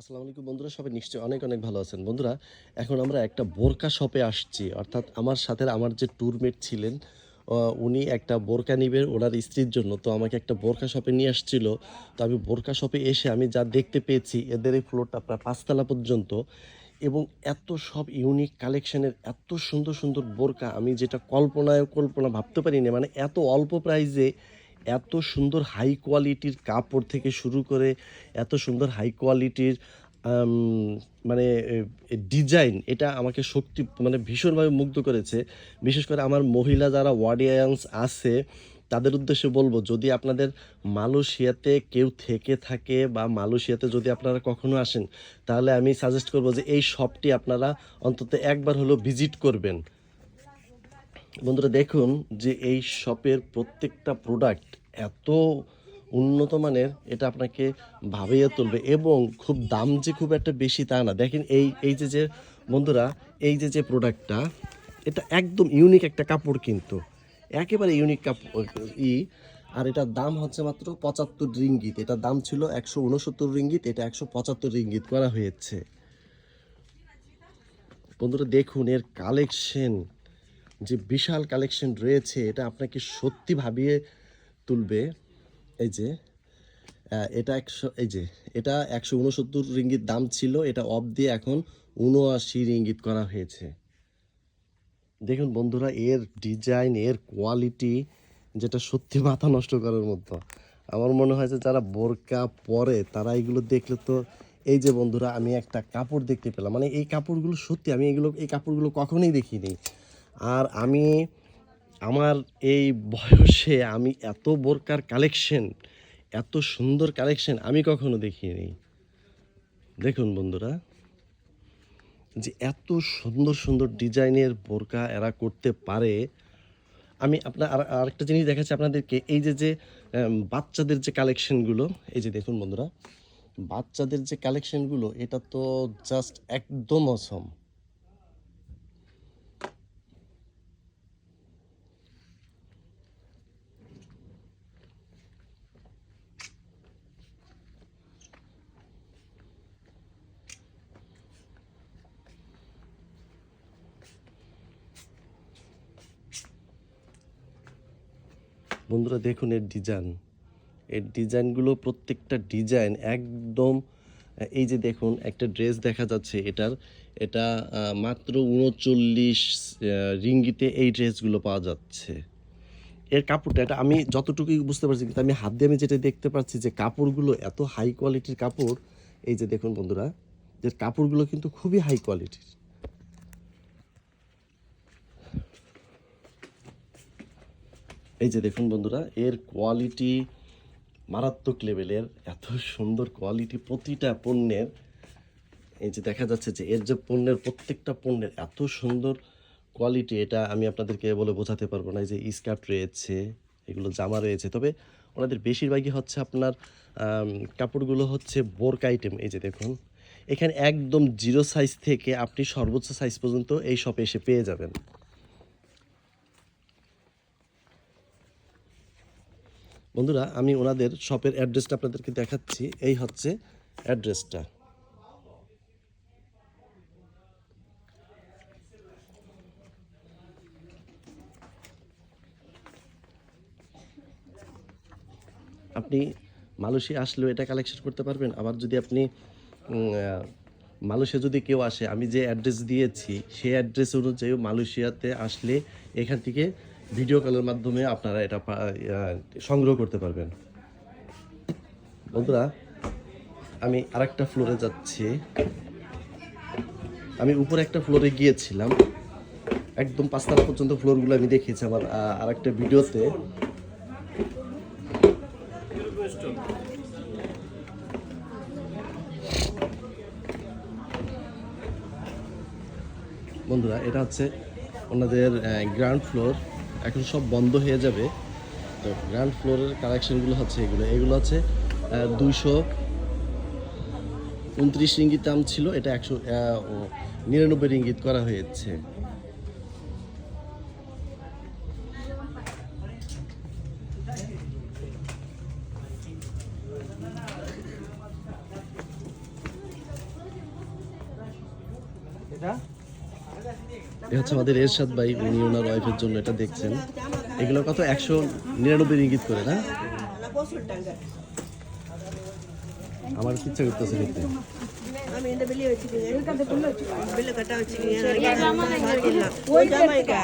আসসালামু আলাইকুম বন্ধুরা, সবাই নিশ্চয়ই অনেক অনেক ভালো আছেন। বন্ধুরা, এখন আমরা একটা বোরকা শপে আসছি। অর্থাৎ আমার সাথে আমার যে ট্যুরমেট ছিলেন উনি একটা বোরকা নিবেন ওনার স্ত্রীর জন্য। তো আমাকে একটা বোরকা শপে নিয়ে আসছিল। তো আমি বোরকা শপে এসে আমি যা দেখতে পেয়েছি, এদের এই ফ্লোরটা প্রায় পাঁচতলা পর্যন্ত। এবং এত সব ইউনিক কালেকশনের এত সুন্দর সুন্দর বোরকা, আমি যেটা কল্পনায় কল্পনা ভাবতে পারিনি মানে এত অল্প প্রাইসে এত সুন্দর হাই কোয়ালিটির কাপড় থেকে শুরু করে এত সুন্দর হাই কোয়ালিটির মানে ডিজাইন এটা আমাকে শক্তি মানে ভীষণভাবে মুগ্ধ করেছে। বিশেষ করে আমার মহিলা যারা ওয়ার্ডিয়ান্স আছে, তাদের উদ্দেশ্যে বলব, যদি আপনাদের মালয়েশিয়াতে কেউ থেকে থাকে বা মালয়েশিয়াতে যদি আপনারা কখনো আসেন, তাহলে আমি সাজেস্ট করব যে এই শপটি আপনারা অন্তত একবার হলো ভিজিট করবেন। বন্ধুরা, দেখুন যে এই শপের প্রত্যেকটা প্রোডাক্ট এত উন্নত মানের, এটা আপনাকে ভাবিয়ে তুলবে এবং খুব দাম যে খুব একটা বেশি তা না। দেখেন এই এই যে যে বন্ধুরা, এই যে যে প্রোডাক্টটা এটা একদম ইউনিক একটা কাপড় কিন্তু। একেবারে ইউনিক কাপড় ই, আর এটার দাম হচ্ছে মাত্র পঁচাত্তর রিঙ্গিত। এটার দাম ছিল একশো উনসত্তর রিঙ্গিত, এটা একশো পঁচাত্তর রিঙ্গিত করা হয়েছে। বন্ধুরা, দেখুন এর কালেকশন যে বিশাল কালেকশন রয়েছে, এটা আপনাকে সত্যি ভাবিয়ে তুলবে। এই যে এটা একশো, এই যে, এটা একশো উনসত্তর রিঙ্গিত দাম ছিল, এটা অফ দিয়ে এখন উনআশি রিঙ্গিত করা হয়েছে। দেখুন বন্ধুরা, এর ডিজাইন এর কোয়ালিটি যেটা সত্যি মাথা নষ্ট করার মতো। আমার মনে হয় যে যারা বোরকা পরে, তারা এগুলো দেখলে তো, এই যে বন্ধুরা, আমি একটা কাপড় দেখতে পেলাম। মানে এই কাপড়গুলো সত্যি, আমি এগুলো, এই কাপড়গুলো কখনোই দেখিনি। আর আমি, আমার এই বয়সে আমি এত বোরকার কালেকশন, এত সুন্দর কালেকশন আমি কখনো দেখিনি। দেখুন বন্ধুরা, যে এত সুন্দর সুন্দর ডিজাইনের বোরকা এরা করতে পারে। আমি আপনার, আর আরেকটা জিনিস দেখাচ্ছি আপনাদেরকে, এই যে যে বাচ্চাদের যে কালেকশনগুলো, এই যে দেখুন বন্ধুরা, বাচ্চাদের যে কালেকশনগুলো, এটা তো জাস্ট একদম অসম বন্ধুরা দেখুন এর ডিজাইন এর ডিজাইনগুলো প্রত্যেকটা ডিজাইন একদম এই যে দেখুন, একটা ড্রেস দেখা যাচ্ছে এটার। এটা মাত্র উনচল্লিশ রিঙ্গিতে এই ড্রেসগুলো পাওয়া যাচ্ছে। এর কাপড়টা, এটা আমি যতটুকুই বুঝতে পারছি, কিন্তু আমি হাত দিয়ে আমি যেটা দেখতে পাচ্ছি যে কাপড়গুলো এত হাই কোয়ালিটির কাপড়, এই যে দেখুন বন্ধুরা যে কাপড়গুলো কিন্তু খুবই হাই কোয়ালিটির এই যে দেখুন বন্ধুরা, এর কোয়ালিটি মারাত্মক লেভেলের এত সুন্দর কোয়ালিটি প্রতিটা পণ্যের, এই যে দেখা যাচ্ছে যে এর যে পণ্যের প্রত্যেকটা পণ্যের এত সুন্দর কোয়ালিটি এটা আমি আপনাদেরকে বলে বোঝাতে পারব না, এই যে স্কার্ট রয়েছে, এগুলো জামা রয়েছে, তবে ওনাদের বেশিরভাগই হচ্ছে আপনার কাপড়গুলো হচ্ছে বোরক আইটেম এই যে দেখুন, এখানে একদম জিরো সাইজ থেকে আপনি সর্বোচ্চ সাইজ পর্যন্ত এই শপে এসে পেয়ে যাবেন। বন্ধুরা, আমি ওনাদের শপের অ্যাড্রেসটা আপনাদেরকে দেখাচ্ছি। এই হচ্ছে অ্যাড্রেসটা আপনি মালয়েশিয়া আসলেও এটা কালেকশন করতে পারবেন। আবার যদি আপনি মালয়েশিয়া যদি কেউ আসে, আমি যে অ্যাড্রেস দিয়েছি, সেই অ্যাড্রেস অনুযায়ী মালয়েশিয়াতে আসলে এখান থেকে ভিডিও কলের মাধ্যমে আপনারা এটা সংগ্রহ করতে পারবেন। বন্ধুরা আমি আরেকটা ফ্লোরে যাচ্ছি। আমি উপরে একটা ফ্লোরে গিয়েছিলাম। একদম পাঁচতলা পর্যন্ত ফ্লোরগুলো আমি দেখিয়েছি আমার আহ, আরেকটা ভিডিওতে বন্ধুরা এটা হচ্ছে ওনাদের গ্রাউন্ড ফ্লোর এখন সব বন্ধ হয়ে যাবে। তো গ্রাউন্ড ফ্লোরের কালেকশনগুলো হচ্ছে এগুলো। এগুলো হচ্ছে দুইশো উনত্রিশ ইঙ্গিত দাম ছিল, এটা একশো নিরানব্বই ইঙ্গিত করা হয়েছে। এ হচ্ছে আমাদের এরশাদ ভাই উনি ওনার ওয়াইফের জন্য এটা দেখছেন। এগুলো কত একশো নিরানব্বই রিঙ্গিত করে না? আমার ইচ্ছা করতেছে দেখতে আমি এটা বেলি হচ্ছে কি বেলে কাটা হচ্ছে কি ওই জামাইকা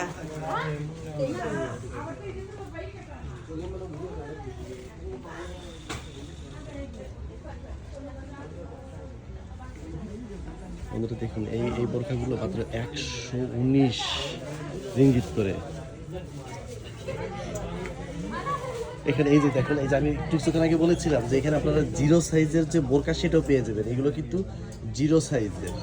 বন্ধুরা দেখুন, এই এই বোরখাগুলো মাত্র একশো উনিশ রিঙ্গিত করে। এখানে এই যে দেখুন, এই যে আমি কিছুক্ষণ আগে বলেছিলাম যে এখানে আপনারা জিরো সাইজের যে বোরকা সেটাও পেয়ে যাবেন। এগুলো কিন্তু জিরো সাইজের।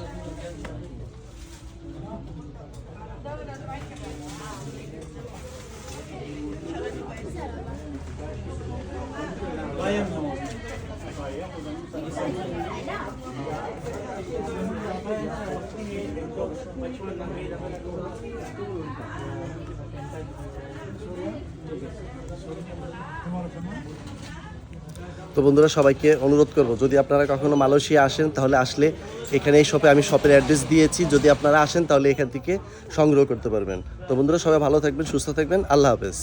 তো বন্ধুরা, সবাইকে অনুরোধ করব, যদি আপনারা কখনো মালয়েশিয়া আসেন, তাহলে আসলে এখানে এই শপে আমি শপের অ্যাড্রেস দিয়েছি। যদি আপনারা আসেন, তাহলে এখান থেকে সংগ্রহ করতে পারবেন। তো বন্ধুরা, সবাই ভালো থাকবেন, সুস্থ থাকবেন। আল্লাহ হাফেজ।